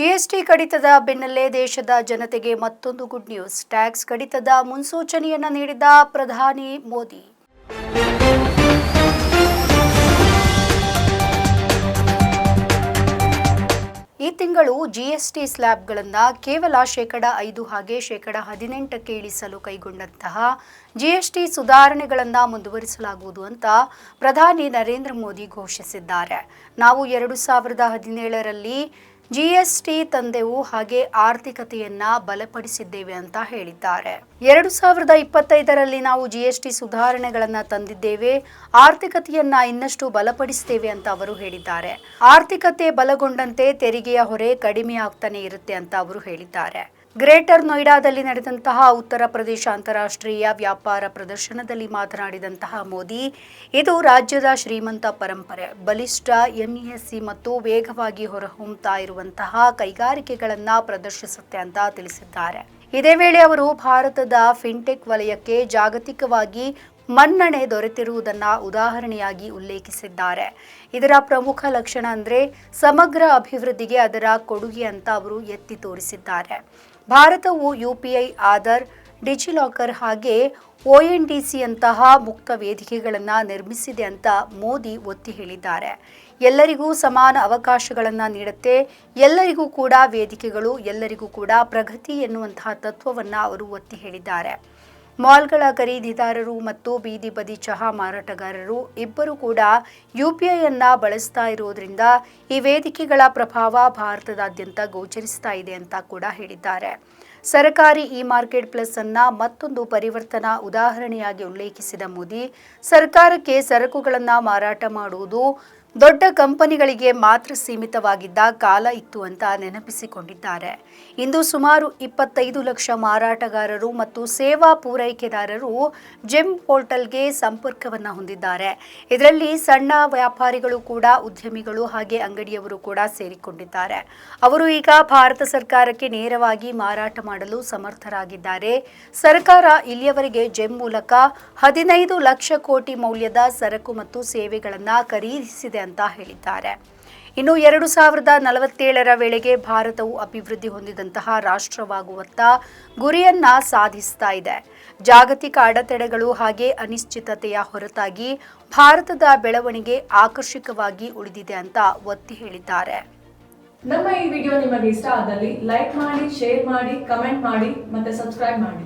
GST ಕಡಿತದ ಬೆನ್ನಲ್ಲೇ ದೇಶದ ಜನತೆಗೆ ಮತ್ತೊಂದು ಗುಡ್ ನ್ಯೂಸ್. ಟ್ಯಾಕ್ಸ್ ಕಡಿತದ ಮುನ್ಸೂಚನೆಯನ್ನ ನೀಡಿದ ಪ್ರಧಾನಿ ಮೋದಿ. ಈ ತಿಂಗಳು ಜಿಎಸ್ಟಿ ಸ್ಲ್ಯಾಬ್ಗಳನ್ನು ಕೇವಲ ಶೇಕಡ ಐದು ಹಾಗೆ ಶೇಕಡ ಹದಿನೆಂಟಕ್ಕೆ ಇಳಿಸಲು ಕೈಗೊಂಡಂತಹ ಜಿಎಸ್ಟಿ ಸುಧಾರಣೆಗಳನ್ನು ಮುಂದುವರಿಸಲಾಗುವುದು ಅಂತ ಪ್ರಧಾನಿ ನರೇಂದ್ರ ಮೋದಿ ಘೋಷಿಸಿದ್ದಾರೆ. ನಾವು ಎರಡು ಸಾವಿರದ ಹದಿನೇಳರಲ್ಲಿ ಜಿಎಸ್ಟಿ ತಂದೆವು ಹಾಗೆ ಆರ್ಥಿಕತೆಯನ್ನ ಬಲಪಡಿಸಿದ್ದೇವೆ ಅಂತ ಹೇಳಿದ್ದಾರೆ. ಎರಡು ಸಾವಿರದ ಇಪ್ಪತ್ತೈದರಲ್ಲಿ ನಾವು ಜಿಎಸ್ಟಿ ಸುಧಾರಣೆಗಳನ್ನ ತಂದಿದ್ದೇವೆ. ಆರ್ಥಿಕತೆಯನ್ನ ಇನ್ನಷ್ಟು ಬಲಪಡಿಸ್ತೇವೆ ಅಂತ ಅವರು ಹೇಳಿದ್ದಾರೆ. ಆರ್ಥಿಕತೆ ಬಲಗೊಂಡಂತೆ ತೆರಿಗೆಯ ಹೊರೆ ಕಡಿಮೆ ಆಗ್ತಾನೆ ಇರುತ್ತೆ ಅಂತ ಅವರು ಹೇಳಿದ್ದಾರೆ. ಗ್ರೇಟರ್ ನೋಯ್ಡಾದಲ್ಲಿ ನಡೆದಂತಹ ಉತ್ತರ ಪ್ರದೇಶ ಅಂತಾರಾಷ್ಟ್ರೀಯ ವ್ಯಾಪಾರ ಪ್ರದರ್ಶನದಲ್ಲಿ ಮಾತನಾಡಿದಂತಹ ಮೋದಿ, ಇದು ರಾಜ್ಯದ ಶ್ರೀಮಂತ ಪರಂಪರೆ. ಬಲಿಷ್ಠ ಎಂಇಎಸ್ಸಿ ಮತ್ತು ವೇಗವಾಗಿ ಹೊರಹೊಮ್ಮುತ್ತಾ ಇರುವಂತಹ ಕೈಗಾರಿಕೆಗಳನ್ನು ಪ್ರದರ್ಶಿಸುತ್ತೆ ಅಂತ ತಿಳಿಸಿದ್ದಾರೆ. ಇದೇ ವೇಳೆ ಅವರು ಭಾರತದ ಫಿನ್ಟೆಕ್ ವಲಯಕ್ಕೆ ಜಾಗತಿಕವಾಗಿ ಮನ್ನಣೆ ದೊರೆತಿರುವುದನ್ನು ಉದಾಹರಣೆಯಾಗಿ ಉಲ್ಲೇಖಿಸಿದ್ದಾರೆ. ಇದರ ಪ್ರಮುಖ ಲಕ್ಷಣ ಅಂದರೆ ಸಮಗ್ರ ಅಭಿವೃದ್ಧಿಗೆ ಅದರ ಕೊಡುಗೆ ಅಂತ ಅವರು ಎತ್ತಿ ತೋರಿಸಿದ್ದಾರೆ. ಭಾರತವು ಯುಪಿಐ, ಆಧಾರ್, ಡಿಜಿಲಾಕರ್ ಹಾಗೆ ಒ ಎನ್ ಡಿ ಅಂತಹ ಮುಕ್ತ ವೇದಿಕೆಗಳನ್ನು ನಿರ್ಮಿಸಿದೆ ಅಂತ ಮೋದಿ ಒತ್ತಿ ಹೇಳಿದ್ದಾರೆ. ಎಲ್ಲರಿಗೂ ಸಮಾನ ಅವಕಾಶಗಳನ್ನು ನೀಡುತ್ತೆ, ಎಲ್ಲರಿಗೂ ಕೂಡ ವೇದಿಕೆಗಳು, ಎಲ್ಲರಿಗೂ ಕೂಡ ಪ್ರಗತಿ ಎನ್ನುವಂತಹ ತತ್ವವನ್ನು ಅವರು ಒತ್ತಿ ಹೇಳಿದ್ದಾರೆ. ಮಾಲ್ಗಳ ಖರೀದಿದಾರರು ಮತ್ತು ಬೀದಿ ಬದಿ ಚಹಾ ಮಾರಾಟಗಾರರು ಇಬ್ಬರು ಕೂಡ ಯುಪಿಐಯನ್ನ ಬಳಸ್ತಾ ಇರೋದ್ರಿಂದ ಈ ವೇದಿಕೆಗಳ ಪ್ರಭಾವ ಭಾರತದಾದ್ಯಂತ ಗೋಚರಿಸ್ತಾ ಇದೆ ಅಂತ ಕೂಡ ಹೇಳಿದ್ದಾರೆ. ಸರ್ಕಾರಿ ಇ ಮಾರ್ಕೆಟ್ ಪ್ಲಸ್ ಅನ್ನ ಮತ್ತೊಂದು ಪರಿವರ್ತನಾ ಉದಾಹರಣೆಯಾಗಿ ಉಲ್ಲೇಖಿಸಿದ ಮೋದಿ, ಸರ್ಕಾರಕ್ಕೆ ಸರಕುಗಳನ್ನು ಮಾರಾಟ ಮಾಡುವುದು ದೊಡ್ಡ ಕಂಪನಿಗಳಿಗೆ ಮಾತ್ರ ಸೀಮಿತವಾಗಿದ್ದ ಕಾಲ ಇತ್ತು ಅಂತ ನೆನಪಿಸಿಕೊಂಡಿದ್ದಾರೆ. ಇಂದು ಸುಮಾರು ಇಪ್ಪತ್ತೈದು ಲಕ್ಷ ಮಾರಾಟಗಾರರು ಮತ್ತು ಸೇವಾ ಪೂರೈಕೆದಾರರು ಜಿಮ್ ಪೋರ್ಟಲ್ಗೆ ಸಂಪರ್ಕವನ್ನು ಹೊಂದಿದ್ದಾರೆ. ಇದರಲ್ಲಿ ಸಣ್ಣ ವ್ಯಾಪಾರಿಗಳು ಕೂಡ, ಉದ್ಯಮಿಗಳು ಹಾಗೆ ಅಂಗಡಿಯವರು ಕೂಡ ಸೇರಿಕೊಂಡಿದ್ದಾರೆ. ಅವರು ಈಗ ಭಾರತ ಸರ್ಕಾರಕ್ಕೆ ನೇರವಾಗಿ ಮಾರಾಟ ಮಾಡಲು ಸಮರ್ಥರಾಗಿದ್ದಾರೆ. ಸರ್ಕಾರ ಇಲ್ಲಿಯವರೆಗೆ ಜೆಮ್ ಮೂಲಕ ಹದಿನೈದು ಲಕ್ಷ ಕೋಟಿ ಮೌಲ್ಯದ ಸರಕು ಮತ್ತು ಸೇವೆಗಳನ್ನು ಖರೀದಿಸಿದೆ ಅಂತ ಹೇಳಿದ್ದಾರೆ. ಇನ್ನು ಎರಡು ಸಾವಿರದ ನಲವತ್ತೇಳರ ವೇಳೆಗೆ ಭಾರತವು ಅಭಿವೃದ್ಧಿ ಹೊಂದಿದಂತಹ ರಾಷ್ಟ್ರವಾಗುವತ್ತ ಗುರಿಯನ್ನ ಸಾಧಿಸ್ತಾ ಇದೆ. ಜಾಗತಿಕ ಅಡೆತಡೆಗಳು ಹಾಗೆ ಅನಿಶ್ಚಿತತೆಯ ಹೊರತಾಗಿ ಭಾರತದ ಬೆಳವಣಿಗೆ ಆಕರ್ಷಕವಾಗಿ ಉಳಿದಿದೆ ಅಂತ ಒತ್ತಿ ಹೇಳಿದ್ದಾರೆ. ನಮ್ಮ ಈ ವಿಡಿಯೋ ನಿಮಗೆ ಇಷ್ಟ ಆದಲ್ಲಿ ಲೈಕ್ ಮಾಡಿ, ಶೇರ್ ಮಾಡಿ, ಕಮೆಂಟ್ ಮಾಡಿ ಮತ್ತೆ ಸಬ್ಸ್ಕ್ರೈಬ್ ಮಾಡಿ.